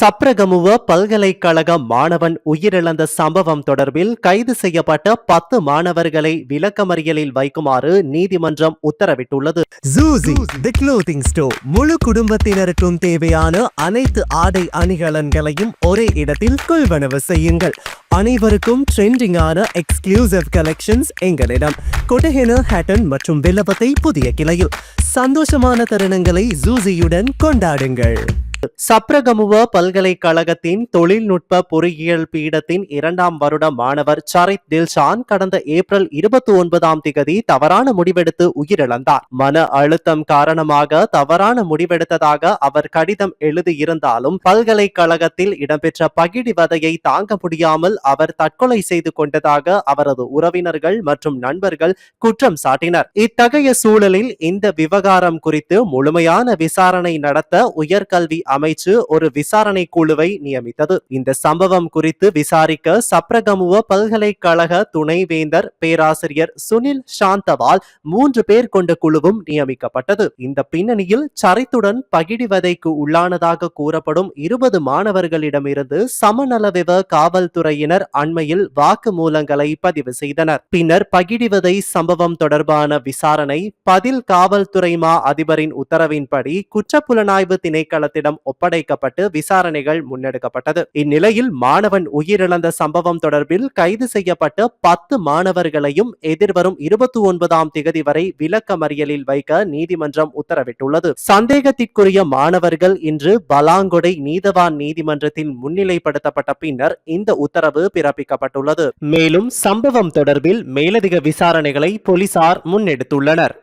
சப்ரகமுவ பல்கலைக்கழக மாணவன் உயிரிழந்த சம்பவம் தொடர்பில் கைது செய்யப்பட்ட பத்து மாணவர்களை விளக்கமறியலில் வைக்குமாறு நீதிமன்றம் உத்தரவிட்டுள்ளது. ஜூசி தி க்ளோத்திங் ஸ்டோர் முழு குடும்பத்தினருக்கும் தேவையான அனைத்து ஆடை அணிகலன்களையும் ஒரே இடத்தில் கொள்வனவு செய்யுங்கள். அனைவருக்கும் ட்ரெண்டிங்கான எக்ஸ்க்ளூசிவ் கலெக்ஷன்ஸ் எங்களிடம். கொட்டஹென ஹேட்டன் மற்றும் வில்லபத்தை புதிய கிளையில். சந்தோஷமான தருணங்களை ஜூசியுடன் கொண்டாடுங்கள். சப்ரகமுவ பல்கலைக்கழகத்தின் தொழில்நுட்ப பொறியியல் பீடத்தின் இரண்டாம் வருட மாணவர் சரித் தில்ஷான் கடந்த ஏப்ரல் இருபத்தி ஒன்பதாம் திகதி தவறான முடிவெடுத்து உயிரிழந்தார். மன அழுத்தம் காரணமாக தவறான முடிவெடுத்ததாக அவர் கடிதம் எழுதியிருந்தாலும் பல்கலைக்கழகத்தில் இடம்பெற்ற பகிடிவதையை தாங்க முடியாமல் அவர் தற்கொலை செய்து கொண்டதாக அவரது உறவினர்கள் மற்றும் நண்பர்கள் குற்றம் சாட்டினர். இத்தகைய சூழலில் இந்த விவகாரம் குறித்து முழுமையான விசாரணை நடத்த உயர்கல்வி அமைச்சு ஒரு விசாரணை குழுவை நியமித்தது. இந்த சம்பவம் குறித்து விசாரிக்க சப்ரகமுவ பல்கலைக்கழக துணைவேந்தர் பேராசிரியர் சுனில் சாந்தவால் மூன்று பேர் கொண்ட குழுவும் நியமிக்கப்பட்டது. இந்த பின்னணியில் சரித்துடன் பகிடிவதைக்கு உள்ளானதாக கூறப்படும் இருபது மாணவர்களிடமிருந்து சமநலவிவ காவல்துறையினர் அண்மையில் வாக்குமூலங்களை பதிவு செய்தனர். பின்னர் பகிடிவதை சம்பவம் தொடர்பான விசாரணை பதில் காவல்துறை மா அதிபரின் உத்தரவின்படி குற்றப்புலனாய்வு திணைக்களத்திடம் ஒப்படைக்கப்பட்டு விசாரணைகள் முன்னெடுக்கப்பட்டது. இந்நிலையில் மாணவன் உயிரிழந்த சம்பவம் தொடர்பில் கைது செய்யப்பட்ட பத்து மாணவர்களையும் எதிர்வரும் இருபத்தி ஒன்பதாம் திகதி வரை விளக்கமறியலில் வைக்க நீதிமன்றம் உத்தரவிட்டுள்ளது. சந்தேகத்திற்குரிய மாணவர்கள் இன்று பலாங்கொடை நீதவான் நீதிமன்றத்தில் முன்னிலைப்படுத்தப்பட்ட பின்னர் இந்த உத்தரவு பிறப்பிக்கப்பட்டுள்ளது. மேலும் சம்பவம் தொடர்பில் மேலதிக விசாரணைகளை போலீசார் முன்னெடுத்துள்ளனர்.